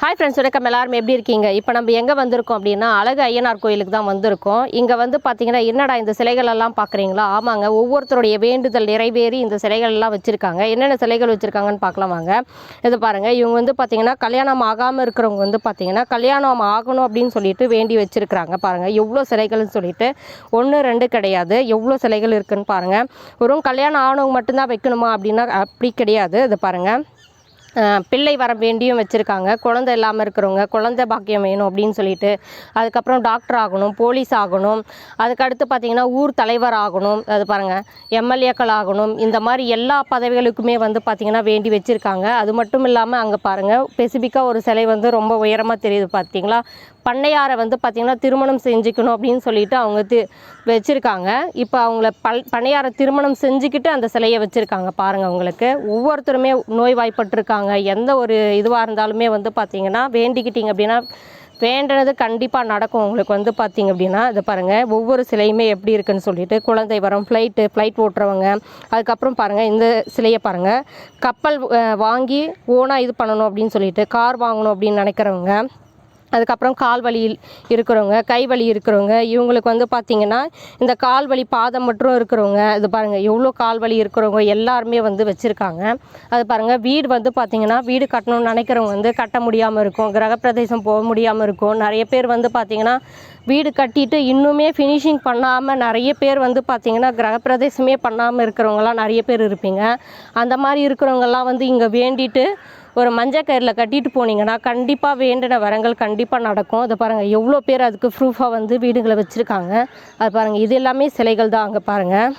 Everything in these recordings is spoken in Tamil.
ஹாய் ஃப்ரெண்ட்ஸ் வணக்கம். எல்லாரும் எப்படி இருக்கீங்க? இப்போ நம்ம எங்கே வந்திருக்கோம் அப்படின்னா அழகு ஐயனார் கோயிலுக்கு தான் வந்திருக்கோம். இங்கே வந்து பார்த்தீங்கன்னா என்னடா இந்த சிலைகள் எல்லாம் பார்க்குறீங்களா ஆமாங்க ஒவ்வொருத்தருடைய வேண்டுதல் நிறைவேறி இந்த சிலைகள் எல்லாம் வச்சுருக்காங்க. என்னென்ன சிலைகள் வச்சுருக்காங்கன்னு பார்க்கலாம் வாங்க. இது பாருங்கள் இவங்க வந்து பார்த்தீங்கன்னா கல்யாணம் ஆகாமல் இருக்கிறவங்க வந்து பார்த்தீங்கன்னா கல்யாணம் ஆகணும் அப்படின்னு சொல்லிட்டு வேண்டி வச்சுருக்கிறாங்க. பாருங்கள் எவ்வளோ சிலைகள்னு சொல்லிட்டு ஒன்று ரெண்டு கிடையாது. எவ்வளோ சிலைகள் இருக்குதுன்னு பாருங்கள் வெறும் கல்யாணம் ஆனவங்க மட்டும்தான் வைக்கணுமா அப்படின்னா அப்படி கிடையாது. இது பாருங்கள் பிள்ளை வர வேண்டியும் வச்சுருக்காங்க. குழந்தை இல்லாமல் இருக்கிறவங்க குழந்தை பாக்கியம் வேணும் அப்படின்னு சொல்லிட்டு அதுக்கப்புறம் டாக்டர் ஆகணும் போலீஸ் ஆகணும். அதுக்கடுத்து பார்த்திங்கன்னா ஊர் தலைவர் ஆகணும். அது பாருங்கள் எம்எல்ஏக்கள் ஆகணும். இந்த மாதிரி எல்லா பதவிகளுக்குமே வந்து பார்த்திங்கன்னா வேண்டி வச்சுருக்காங்க. அது மட்டும் இல்லாமல் அங்கே பாருங்கள் ஸ்பெசிஃபிக்காக ஒரு சிலை வந்து ரொம்ப உயரமாக தெரியுது பார்த்தீங்களா பண்ணையாரை வந்து பார்த்திங்கன்னா திருமணம் செஞ்சுக்கணும் அப்படின்னு சொல்லிட்டு அவங்க தி வச்சுருக்காங்க. இப்போ அவங்கள பல் பண்ணையாரை திருமணம் செஞ்சுக்கிட்டு அந்த சிலையை வச்சுருக்காங்க பாருங்கள் அவங்களுக்கு. ஒவ்வொருத்தருமே நோய்வாய்ப்பட்டிருக்காங்க. எந்த ஒரு இதுவாக இருந்தாலுமே வந்து பார்த்திங்கன்னா வேண்டிக்கிட்டிங்க அப்படின்னா வேண்டினது கண்டிப்பாக நடக்கும். உங்களுக்கு வந்து பார்த்தீங்க அப்படின்னா இதை பாருங்கள் ஒவ்வொரு சிலையுமே எப்படி இருக்குன்னு சொல்லிட்டு குழந்தை வரம் ஃப்ளைட்டு ஃப்ளைட் ஓட்டுறவங்க அதுக்கப்புறம் பாருங்கள் இந்த சிலையை பாருங்கள் கப்பல் வாங்கி ஓனாக இது பண்ணணும் அப்படின்னு சொல்லிட்டு கார் வாங்கணும் அப்படின்னு நினைக்கிறவங்க அதுக்கப்புறம் கால் வலி இருக்கிறவங்க கை வலி இருக்கிறவங்க இவங்களுக்கு வந்து பார்த்திங்கன்னா இந்த கால் வலி பாதம் மட்டும் இருக்கிறவங்க இது பாருங்கள் எவ்வளோ கால் வலி இருக்கிறவங்க எல்லாருமே வந்து வச்சுருக்காங்க. அது பாருங்கள் வீடு வந்து பார்த்திங்கன்னா வீடு கட்டணும்னு நினைக்கிறவங்க வந்து கட்ட முடியாமல் இருக்கும் கிரகப்பிரதேசம் போக முடியாமல் இருக்கும். நிறைய பேர் வந்து பார்த்திங்கன்னா வீடு கட்டிட்டு இன்னுமே ஃபினிஷிங் பண்ணாமல் நிறைய பேர் வந்து பார்த்திங்கன்னா கிரகப்பிரதேசமே பண்ணாமல் இருக்கிறவங்கலாம் நிறைய பேர் இருப்பீங்க. அந்த மாதிரி இருக்கிறவங்கெல்லாம் வந்து இங்கே வேண்டிட்டு ஒரு மஞ்சள் கயிறில் கட்டிட்டு போனீங்கன்னா கண்டிப்பாக வேண்டின வரங்கள் கண்டிப்பாக நடக்கும். அதை பாருங்கள் எவ்வளோ பேர் அதுக்கு ப்ரூஃபாக வந்து வீடுகளை வச்சுருக்காங்க. அது பாருங்கள் இது எல்லாமே சிலைகள் தான் அங்கே பாருங்கள்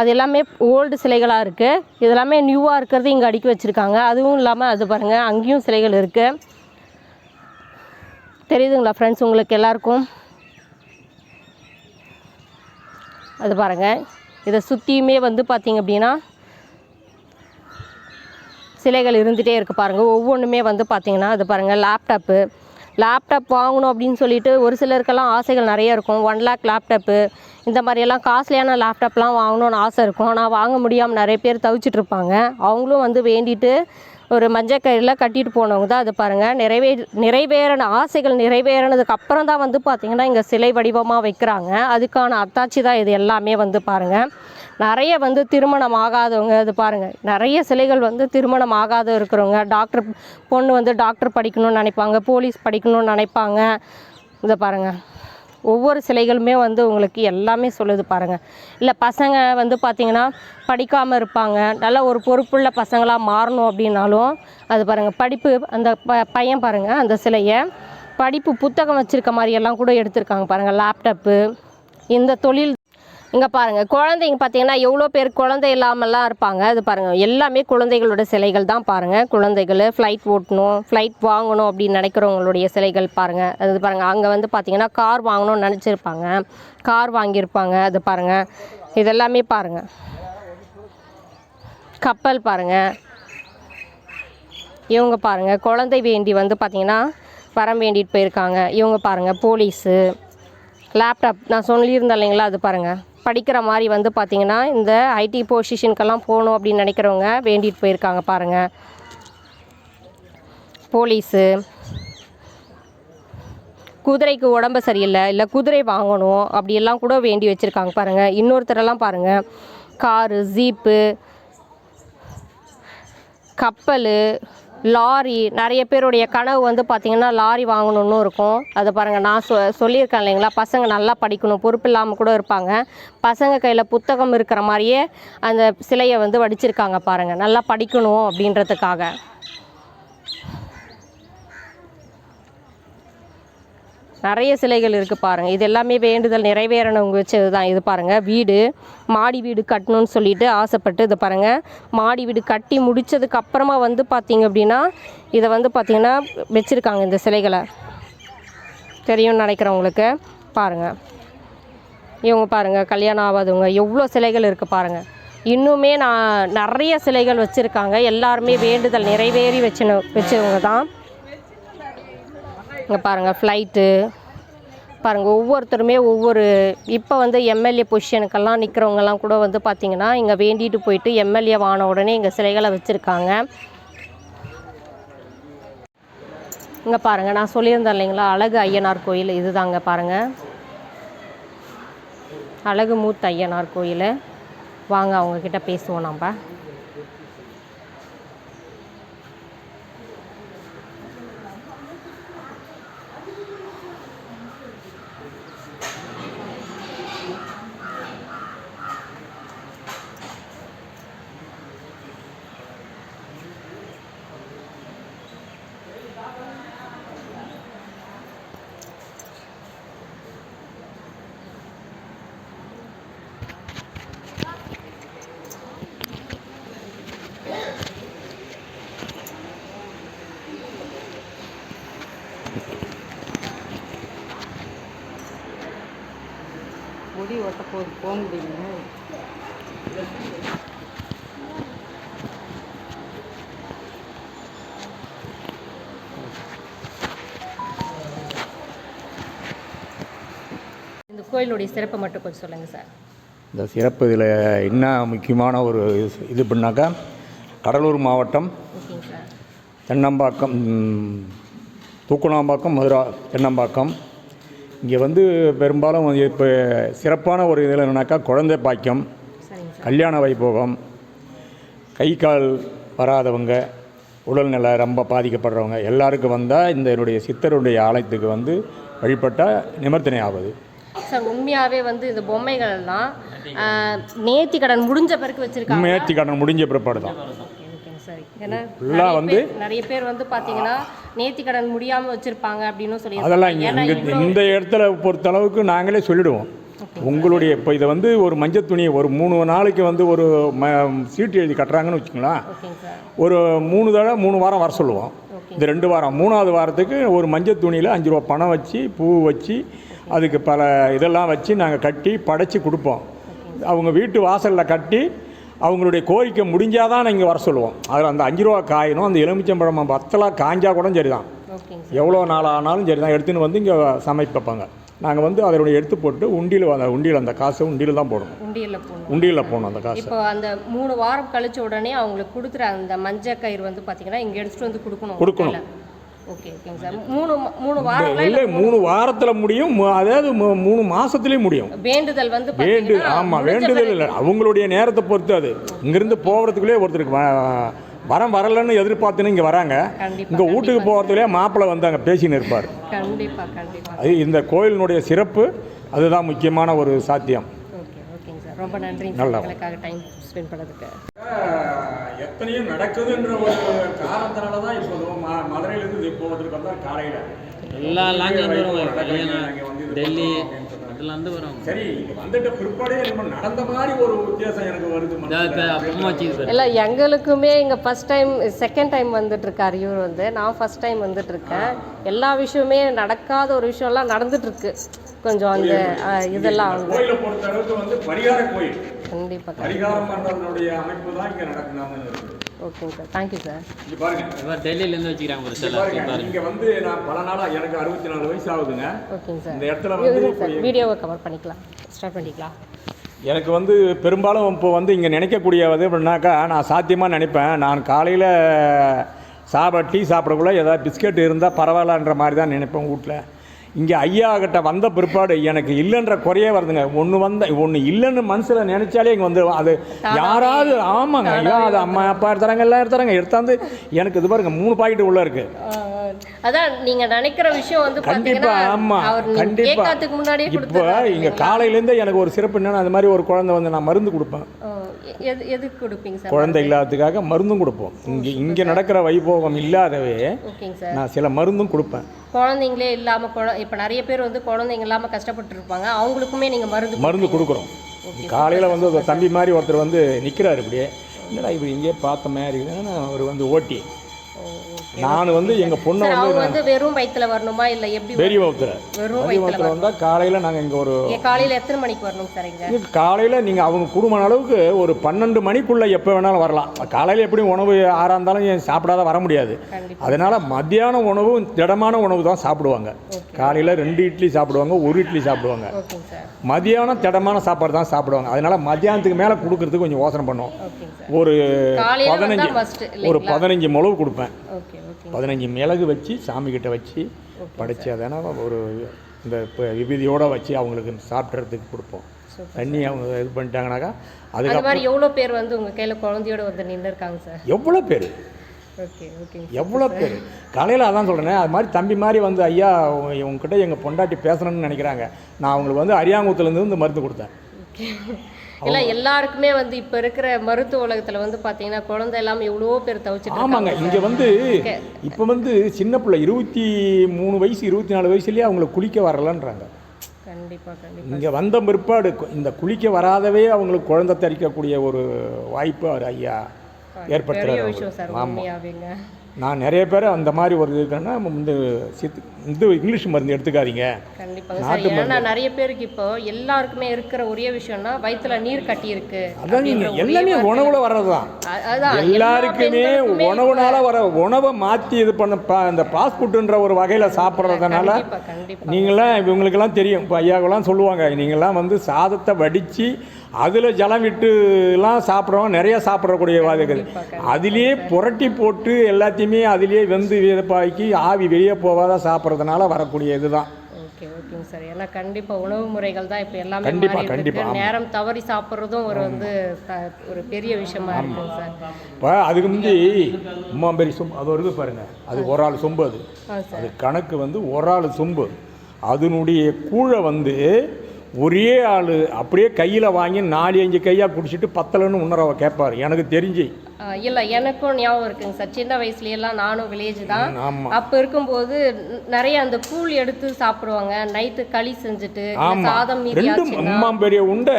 அது எல்லாமே ஓல்டு சிலைகளாக இருக்குது இது எல்லாமே நியூவாக இருக்கிறது இங்கே அடுக்கி வச்சுருக்காங்க. அதுவும் இல்லாமல் அது பாருங்கள் அங்கேயும் சிலைகள் இருக்குது தெரியுதுங்களா ஃப்ரெண்ட்ஸ் உங்களுக்கு எல்லாருக்கும்? அது பாருங்கள் இதை சுற்றியுமே வந்து பார்த்திங்க அப்படின்னா சிலைகள் இருந்துகிட்டே இருக்குது பாருங்கள் ஒவ்வொன்றுமே வந்து பார்த்திங்கன்னா அது பாருங்கள் லேப்டாப்பு லேப்டாப் வாங்கணும் அப்படின்னு சொல்லிட்டு ஒரு சிலருக்கெல்லாம் ஆசைகள் நிறைய இருக்கும். ஒன் லேக் லேப்டாப்பு இந்த மாதிரியெல்லாம் காஸ்ட்லியான லேப்டாப்லாம் வாங்கணும்னு ஆசை இருக்கும். ஆனால் வாங்க முடியாமல் நிறைய பேர் தவிச்சிட்டு இருப்பாங்க. அவங்களும் வந்து வேண்டிட்டு ஒரு மஞ்சள் கயிறில் கட்டிட்டு போனவங்க தான் அது பாருங்கள் நிறைவே நிறைவேறின ஆசைகள் நிறைவேறினதுக்கு அப்புறம் தான் வந்து பார்த்திங்கன்னா இங்கே சிலை வடிவமாக வைக்கிறாங்க. அதுக்கான அத்தாட்சி தான் இது எல்லாமே வந்து பாருங்கள் நிறைய வந்து திருமணம் ஆகாதவங்க இது பாருங்கள் நிறைய சிலைகள் வந்து திருமணம் ஆகாத இருக்கிறவங்க. டாக்டர் பொண்ணு வந்து டாக்டர் படிக்கணும்னு நினைப்பாங்க போலீஸ் படிக்கணும்னு நினைப்பாங்க. இதை பாருங்கள் ஒவ்வொரு சிலைகளுமே வந்து உங்களுக்கு எல்லாமே சொல்லுது பாருங்கள் இல்லை பசங்க வந்து பார்த்திங்கன்னா படிக்காமல் இருப்பாங்க. நல்ல ஒரு பொறுப்புள்ள பசங்களாக மாறணும் அப்படின்னாலும் அது பாருங்கள் படிப்பு அந்த ப பையன் பாருங்கள் அந்த சிலையை படிப்பு புத்தகம் வச்சுருக்க மாதிரியெல்லாம் கூட எடுத்திருக்காங்க பாருங்கள் லேப்டாப்பு இந்த தொழில் இங்கே பாருங்கள் குழந்தைங்க பார்த்தீங்கன்னா எவ்வளோ பேர் குழந்தை இல்லாமலாம் இருப்பாங்க? அது பாருங்கள் எல்லாமே குழந்தைகளோட சிலைகள் தான் பாருங்கள் குழந்தைகள் ஃப்ளைட் ஓட்டணும் ஃப்ளைட் வாங்கணும் அப்படின்னு நினைக்கிறவங்களுடைய சிலைகள் பாருங்கள் அது பாருங்கள் அங்கே வந்து பார்த்தீங்கன்னா கார் வாங்கணும்னு நினச்சிருப்பாங்க. கார் வாங்கியிருப்பாங்க அது பாருங்கள் இதெல்லாமே பாருங்கள் கப்பல் பாருங்கள் இவங்க பாருங்கள் குழந்தை வேண்டி வந்து பார்த்திங்கன்னா வரம் வேண்டிட்டு போயிருக்காங்க. இவங்க பாருங்கள் போலீஸு லேப்டாப் நான் சொல்லியிருந்தேன் இல்லைங்களா அது பாருங்கள் படிக்கிற மாதிரி வந்து பார்த்திங்கன்னா இந்த ஐடி பொசிஷனுக்கெல்லாம் போகணும் அப்படின்னு நினைக்கிறவங்க வேண்டிட்டு போயிருக்காங்க பாருங்கள் போலீஸு. குதிரைக்கு உடம்பு சரியில்லை இல்லை குதிரை வாங்கணும் அப்படியெல்லாம் கூட வேண்டி வச்சுருக்காங்க பாருங்கள் இன்னொருத்தரெல்லாம் பாருங்கள் காரு ஜீப்பு கப்பல் லாரி நிறைய பேருடைய கனவு வந்து பார்த்திங்கன்னா லாரி வாங்கணும்னு இருக்கும். அதை பாருங்கள் நான் சொ சொல்லியிருக்கேன் இல்லைங்களா? பசங்க நல்லா படிக்கணும் பொறுப்பு இல்லாமல் கூட இருப்பாங்க. பசங்க கையில் புத்தகம் இருக்கிற மாதிரியே அந்த சிலையை வந்து வடிச்சிருக்காங்க பாருங்கள் நல்லா படிக்கணும் அப்படின்றதுக்காக. நிறைய சிலைகள் இருக்குது பாருங்கள் இது எல்லாமே வேண்டுதல் நிறைவேறணுங்க வச்சது தான் இது பாருங்கள் வீடு. மாடி வீடு கட்டணும்னு சொல்லிட்டு ஆசைப்பட்டு இதை பாருங்கள் மாடி வீடு கட்டி முடித்ததுக்கு அப்புறமா வந்து பார்த்தீங்க அப்படின்னா இதை வந்து பார்த்திங்கன்னா வச்சுருக்காங்க இந்த சிலைகளை. தெரியும்னு நினைக்கிறவங்களுக்கு பாருங்கள் இவங்க பாருங்கள் கல்யாணம் ஆகாதவங்க எவ்வளோ சிலைகள் இருக்குது பாருங்கள் இன்னுமே நான் நிறைய சிலைகள் வச்சுருக்காங்க. எல்லாருமே வேண்டுதல் நிறைவேறி வச்சுன வச்சவங்க தான் இங்கே பாருங்கள் ஃப்ளைட்டு பாருங்கள் ஒவ்வொருத்தருமே ஒவ்வொரு இப்போ வந்து எம்எல்ஏ பொசிஷனுக்கெல்லாம் நிற்கிறவங்கெல்லாம் கூட வந்து பார்த்திங்கன்னா இங்கே வேண்டிட்டு போயிட்டு எம்எல்ஏ ஆன உடனே இங்கே சிலைகளை வச்சுருக்காங்க. இங்கே பாருங்கள் நான் சொல்லியிருந்தேன் இல்லைங்களா அழகு ஐயனார் கோயில் இதுதாங்க பாருங்கள் அழகு மூத்த ஐயனார் கோயில். வாங்க அவங்கக்கிட்ட பேசுவோம் நம்ம. முடி ஒட்ட போது போக முடியுங்க இந்த கோயிலுடைய சிறப்பை மட்டும் கொஞ்சம் சொல்லுங்கள் சார். இந்த சிறப்பு இதில் என்ன முக்கியமான ஒரு இது- பண்ணாக்கா கடலூர் மாவட்டம் தென்னம்பாக்கம் தூக்குனாம்பாக்கம் மதுரா தென்னம்பாக்கம். இங்கே வந்து பெரும்பாலும் இப்போ சிறப்பான ஒரு இதில் என்னன்னாக்கா குழந்தை பாக்கியம் கல்யாண வைபோகம் கை கால் வராதவங்க உடல்நிலை ரொம்ப பாதிக்கப்படுறவங்க எல்லாருக்கும் வந்தால் இந்த என்னுடைய சித்தருடைய ஆலயத்துக்கு வந்து வழிபட்டால் நிமர்த்தனை ஆகுது சார் உண்மையாகவே வந்து இந்த பொம்மைகள் எல்லாம் நேர்த்தி கடன் முடிஞ்ச பிறகு வச்சுருக்காங்க. மேத்தி கடன் முடிஞ்ச பிற்பாடு தான். ஏன்னா வந்து நிறைய பேர் வந்து பார்த்தீங்கன்னா நேர்த்தி கடன் முடியாமல் வச்சுருப்பாங்க அப்படின்னு சொல்லி அதெல்லாம் இங்கே இங்கே இந்த இடத்துல பொறுத்த அளவுக்கு நாங்களே சொல்லிடுவோம். உங்களுடைய இப்போ இதை வந்து ஒரு மஞ்சள் துணி ஒரு மூணு நாளைக்கு வந்து ஒரு ம சீட்டு எழுதி கட்டுறாங்கன்னு வச்சுங்களேன் சார். ஒரு மூணு தடவை மூணு வாரம் வர சொல்லுவோம். இந்த ரெண்டு வாரம் மூணாவது வாரத்துக்கு ஒரு மஞ்சள் துணியில் அஞ்சு ரூபா பணம் வச்சு பூ வச்சு அதுக்கு பல இதெல்லாம் வச்சு நாங்கள் கட்டி படைச்சி கொடுப்போம். அவங்க வீட்டு வாசலில் கட்டி அவங்களுடைய கோரிக்கை முடிஞ்சாதான் இங்கே வர சொல்லுவோம். அதில் அந்த அஞ்சு ரூபா காயினும் அந்த எலுமிச்சம்பழம் வத்தலாக காஞ்சா கூட சார். எவ்வளோ நாள் ஆனாலும் சரி தான் எடுத்துன்னு வந்து இங்கே சமைப்பாங்க நாங்கள் வந்து அதனுடைய எடுத்து போட்டு உண்டியில் அந்த உண்டியில் அந்த காசை உண்டியில் தான் போடணும். உண்டியலில் போகணும் உண்டியில் போடணும் அந்த காசை. இப்போ அந்த மூணு வாரம் கழிச்ச உடனே அவங்களுக்கு கொடுக்குற அந்த மஞ்சள் கயிறு வந்து பார்த்தீங்கன்னா இங்கே எடுத்துட்டு வந்து கொடுக்கணும். கொடுக்கணும். ஓகே ஓகேங்க சார் மூணு மூணு வாரம் இல்லை மூணு வாரத்தில் முடியும் அதாவது மூணு மாதத்துலேயும் முடியும். வேண்டுதல் வந்து வேண்டு பார்த்தீங்கன்னா ஆமாம் வேண்டுதல் இல்லை. அவங்களுடைய நேரத்தை பொறுத்து அது. இங்கேருந்து போகிறதுக்குள்ளே ஒருத்தருக்கு வ- வரம் வரலன்னு எதிர்பார்த்துன்னு இங்கே வராங்க. இங்கே வீட்டுக்கு போகிறதுக்குள்ளே மாப்பிள்ளை வந்து அங்கே பேசின்னு இருப்பார். கண்டிப்பா கண்டிப்பா. அது இந்த கோயிலினுடைய சிறப்பு அதுதான் முக்கியமான ஒரு சாத்தியம். ஓகே ஓகேங்க சார் ரொம்ப நன்றி நல்லா. டைம் ஸ்பெண்ட் பண்ணதுக்கு. எத்தனையோ நடக்குதுன்ற ஒரு காரணத்தினால தான் இப்போ மதுரையிலேருந்து போவதற்கு வந்தால் காலையில். எல்லா கல்யாணம் டெல்லி அதுலேருந்து வருவாங்க. சரி வந்துட்ட பிற்பாடே நம்ம நடந்த மாதிரி ஒரு வித்தியாசம் எனக்கு வருது இப்போ இல்லை எங்களுக்குமே இங்கே ஃபஸ்ட் டைம் செகண்ட் டைம் வந்துட்டு இருக்கார் இவர் வந்து. நான் ஃபஸ்ட் டைம் வந்துட்டு இருக்கேன் எல்லா விஷயமே நடக்காத ஒரு விஷயம்லாம் நடந்துட்டு இருக்கு கொஞ்சம் அந்த இதெல்லாம் வந்து. கோயிலை பொறுத்த அளவுக்கு வந்து பரிகார கோயில். கண்டிப்பாக பரிகாரம் பண்றதனுடைய அமைப்பு தான் இங்க நடக்கணும்னு இருக்கு. ஓகேங்க சார் தேங்க்யூ சார் இங்க பாருங்க. டெல்லியிலேருந்து வச்சுக்கிறாங்க ஒரு இங்க சில இங்க வந்து நான் பல நாளா எனக்கு அறுபத்தி நாலு வயசு ஆகுதுங்க. ஓகேங்க சார் இந்த இடத்துல வந்து சார் வீடியோவை கவர் பண்ணிக்கலாம். ஸ்டார்ட் பண்ணிக்கலாம். எனக்கு வந்து பெரும்பாலும் இப்போ வந்து இங்கே நினைக்கக்கூடிய இது எப்படின்னாக்கா நான் சாத்தியமாக நினைப்பேன். நான் காலையில் சாப்பிட டீ சாப்பிடக்குள்ள ஏதாவது பிஸ்கட் இருந்தால் பரவாயில்லன்ற மாதிரி தான் நினைப்பேன் வீட்டில் இங்கே ஐயா கிட்ட வந்த பிற்பாடு எனக்கு இல்லைன்ற குறையே வருதுங்க. ஒன்று வந்த ஒன்று இல்லைன்னு மனசில் நினைச்சாலே இங்கே வந்து அது யாராவது ஆமாங்க ஐயா அது அம்மா அப்பா எடுத்துறாங்க எல்லாம் எடுத்துறாங்க. எடுத்தாந்து எனக்கு இது பாருங்க மூணு பாக்கெட் உள்ளே இருக்குது அதான் நீங்க நினைக்கிற விஷயம் வந்து கண்டிப்பா ஆமா கண்டிப்பா. முன்னாடியே இப்போ இங்க காலையிலேருந்தே எனக்கு ஒரு சிறப்பு என்னன்னா அது மாதிரி ஒரு குழந்தை வந்து நான் மருந்து கொடுப்பேன். எது எதுக்கு கொடுப்பீங்க சார்? குழந்தை இல்லாததுக்காக மருந்தும் கொடுப்போம். இங்கே இங்கே நடக்கிற வைபோகம் இல்லாதவே நான் சில மருந்தும் கொடுப்பேன். குழந்தைங்களே இல்லாம குழ இப்போ நிறைய பேர் வந்து குழந்தைங்க இல்லாம கஷ்டப்பட்டு இருப்பாங்க அவங்களுக்குமே நீங்க மருந்து மருந்து கொடுக்குறோம். காலையில் வந்து ஒரு தம்பி மாதிரி ஒருத்தர் வந்து நிற்கிறாரு இப்படியே. என்னடா இப்படி இங்கேயே பார்த்த மாதிரி அவர் வந்து ஓட்டி. நான் வந்து எங்கள் பொண்ணை வந்து வந்து வெறும் வயித்துல வரணுமா? இல்ல எப்படி பெரிய வகுத்தில். வெறும் வகுத்தில் வந்தால் காலையில் நாங்கள் இங்கே ஒரு காலையில எத்தனை மணிக்கு வரணும் சார் இங்க? காலையில் நீங்கள் அவங்க குடும்பம் அளவுக்கு ஒரு பன்னெண்டு மணிக்குள்ளே எப்போ வேணாலும் வரலாம். காலையில் எப்படியும் உணவு ஆறாக இருந்தாலும் சாப்பிடாத வர முடியாது. அதனால் மத்தியான உணவு திடமான உணவு தான் சாப்பிடுவாங்க. காலையில் ரெண்டு இட்லி சாப்பிடுவாங்க ஒரு இட்லி சாப்பிடுவாங்க. மதியானம் திடமான சாப்பாடு தான் சாப்பிடுவாங்க. அதனால் மத்தியானத்துக்கு மேலே கொடுக்கறதுக்கு கொஞ்சம் யோசனை பண்ணுவோம். ஒரு பதினஞ்சு ஒரு பதினஞ்சு முளவு கொடுப்பேன். ஓகே பதினஞ்சு மிளகு வச்சு சாமிக்கிட்ட வச்சு படைச்சி அதனா ஒரு இந்த விபூதியோடு வச்சு அவங்களுக்கு சாப்பிட்றதுக்கு கொடுப்போம். தண்ணி அவங்க இது பண்ணிட்டாங்கனாக்கா அதுக்கப்புறம் மாதிரி எவ்வளோ பேர் வந்து உங்க கையில குழந்தையோட வந்து நின்று இருக்காங்க சார் எவ்வளோ பேர் எவ்வளோ பேர்? காலையில் அதான் சொல்கிறேன் அது மாதிரி தம்பி மாதிரி வந்து ஐயா உங்ககிட்ட எங்கள் பொண்டாட்டி பேசணும்னு நினைக்கிறாங்க. நான் அவங்களுக்கு வந்து அரியாங்குளத்துலேருந்து இந்த மருந்து கொடுத்தேன். இல்லை எல்லாருக்குமே வந்து இப்போ இருக்கிற மருத்துவ உலகத்துல வந்து பார்த்தீங்கன்னா குழந்தை இல்லாமல் எவ்வளோ பேர் தவிச்சிட்டு ஆமாங்க. இங்கே வந்து இப்போ வந்து சின்ன பிள்ளை இருபத்தி மூணு வயசு இருபத்தி நாலு வயசுலேயே அவங்களுக்கு குளிக்க வரலன்றாங்க. இங்கே வந்த பிற்பாடு இந்த குளிக்க வராதவே அவங்களுக்கு குழந்தை தரிக்கக்கூடிய ஒரு வாய்ப்பு அவர் ஐயா ஏற்படுத்துறாரு. ஆமாம் நான் நிறைய பேர் அந்த மாதிரி ஒரு இதுக்குன்னா இந்த சித்து இந்த இங்கிலீஷ் மருந்து எடுத்துக்காதீங்க. கண்டிப்பாங்க சார். ஏன்னா நிறைய பேருக்கு இப்போ எல்லாருக்குமே இருக்கிற ஒரே விஷயம்னா வயித்துல நீர் கட்டி இருக்கு அதான் நீங்கள் எல்லாமே உணவுல வர்றது தான் எல்லாருக்குமே உணவுனால வர உணவை மாற்றி இது பண்ண ப- இந்த ஃபாஸ்ட் ஃபுட்டுன்ற ஒரு வகையில் சாப்பிட்றதுனால நீங்களாம் இவங்களுக்கெல்லாம் தெரியும். இப்போ ஐயாக்கெல்லாம் சொல்லுவாங்க நீங்களாம் வந்து சாதத்தை வடித்து அதில் ஜலம் விட்டுலாம் சாப்பிட்றோம் நிறைய சாப்பிடக்கூடிய வாதிகள் அதிலேயே புரட்டி போட்டு எல்லாத்தையுமே அதிலேயே வெந்து வேதப்பாக்கி ஆவி வெளியே போகாத சாப்பிட்றதுனால வரக்கூடிய இதுதான். ஓகே ஓகேங்க சார். ஏன்னா கண்டிப்பா உணவு முறைகள் தான் இப்போ எல்லாமே கண்டிப்பா, மாறி கண்டிப்பா, இருக்கு ஆமா. நேரம் தவறி சாப்பிட்றதும் ஒரு வந்து ஒரு பெரிய விஷயமா இருக்குங்க சார். இப்போ அதுக்கு முந்தி உமாம்பேரி சொம்பு அது வருது பாருங்க. அது ஒரு ஆள் சொம்பு அது. அது கணக்கு வந்து ஒரு ஆள் சொம்பு. அதனுடைய கூழை வந்து ஒரே ஆள் அப்படியே கையில் வாங்கி நாலு அஞ்சு கையாக குடிச்சிட்டு பத்தலைன்னு உன்னரவை கேட்பார் எனக்கு தெரிஞ்சு. இல்ல எனக்கும் ஞாபகம் இருக்குங்க சார். சின்ன வயசுல எல்லாம் நானும் வில்லேஜ் தான். அப்ப இருக்கும்போது நிறைய அந்த கூழ் எடுத்து சாப்பிடுவாங்க. நைட்டு களி செஞ்சுட்டு சாதம் உமாம்பேரிய உண்டை.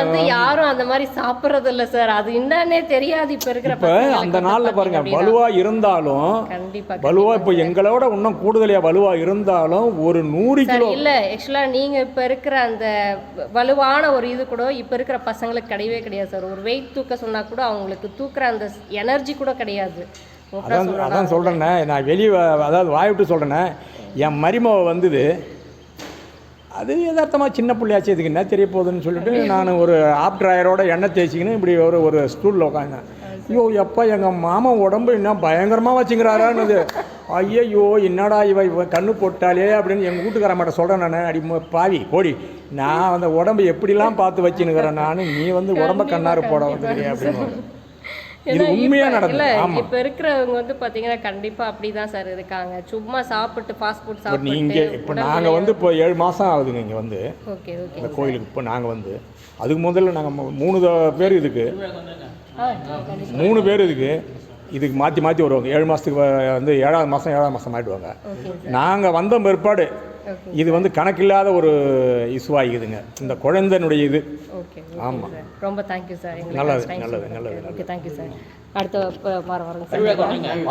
வந்து யாரும் அந்த மாதிரி சாப்பிடுறது இல்ல சார். அது என்னன்னே தெரியாது இப்ப இருக்கிற அந்த நாளில் பாருங்க. வலுவாக இருந்தாலும் கண்டிப்பா வலுவா இப்போ எங்களோட இன்னும் கூடுதலையாக வலுவாக இருந்தாலும் ஒரு நூறு கிலோ இல்ல ஆக்சுவலா நீங்க இப்ப இருக்கிற அந்த வலுவான ஒரு இது கூட இப்ப இருக்கிற பசங்களுக்கு கிடையவே கிடையாது சார். ஒரு வெயிட் தூக்க சொன்னா கூட அவங்களுக்கு தூக்குற அந்த எனர்ஜி கூட கிடையாது. அதான். அதான் சொல்கிறேன்னே நான் வெளியே அதாவது வாய் விட்டு சொல்கிறேனே என் மருமவ வந்தது அது யதார்த்தமாக சின்ன பிள்ளையாச்சு இதுக்கு என்ன தெரிய போகுதுன்னு சொல்லிட்டு நான் ஒரு ஆப்ட்ராயரோட எண்ணெய் தேய்ச்சிக்கின்னு இப்படி ஒரு ஒரு ஸ்டூலில் உட்காந்தேன் ஐயோ எப்பா எங்கள் மாமா உடம்பு என்ன பயங்கரமாக வச்சுங்கிறாரான்னுது. ஐயையோ என்னடா இவ இவ கண்ணு போட்டாலே அப்படின்னு எங்கள் வீட்டுக்கார மாட்ட சொல்கிறேன் நான். அடி பாவி போடி நான் அந்த உடம்பு எப்படிலாம் பார்த்து வச்சுன்னுக்கிறேன் நான். நீ வந்து உடம்ப கண்ணாறு போட வந்துருக்கே அப்படின்னு. இது உண்மையா நடந்தது. ஆமா. இப்ப இருக்கிறவங்க வந்து பாத்தீங்கன்னா கண்டிப்பா அப்படிதான் சார் இருக்காங்க. சும்மா சாப்பிட்டு ஃபாஸ்ட் ஃபுட் இப்போ நீங்கள் இப்போ நாங்கள் வந்து இப்போ ஏழு மாதம் ஆகுதுங்க இங்கே வந்து. ஓகே ஓகே இந்த கோயிலுக்கு இப்போ நாங்கள் வந்து அதுக்கு முதல்ல நாங்கள் மூணு பேர் இதுக்கு. மூணு பேர் இதுக்கு இதுக்கு மாற்றி மாற்றி வருவாங்க. ஏழு மாதத்துக்கு வந்து ஏழாவது மாதம் ஏழாவது மாதம் ஆகிடுவாங்க நாங்கள் வந்த பிற்பாடு இது வந்து கணக்கில்லாத ஒரு இசுவாகிக்குதுங்க இந்த குழந்தைனுடைய இது. ஓகே ஆமா. சார் ரொம்ப தேங்க்யூ சார் நல்லது, நல்லது, நல்லது, ஓகே தேங்க்யூ சார் அடுத்த வாரம் வரோங்க சார்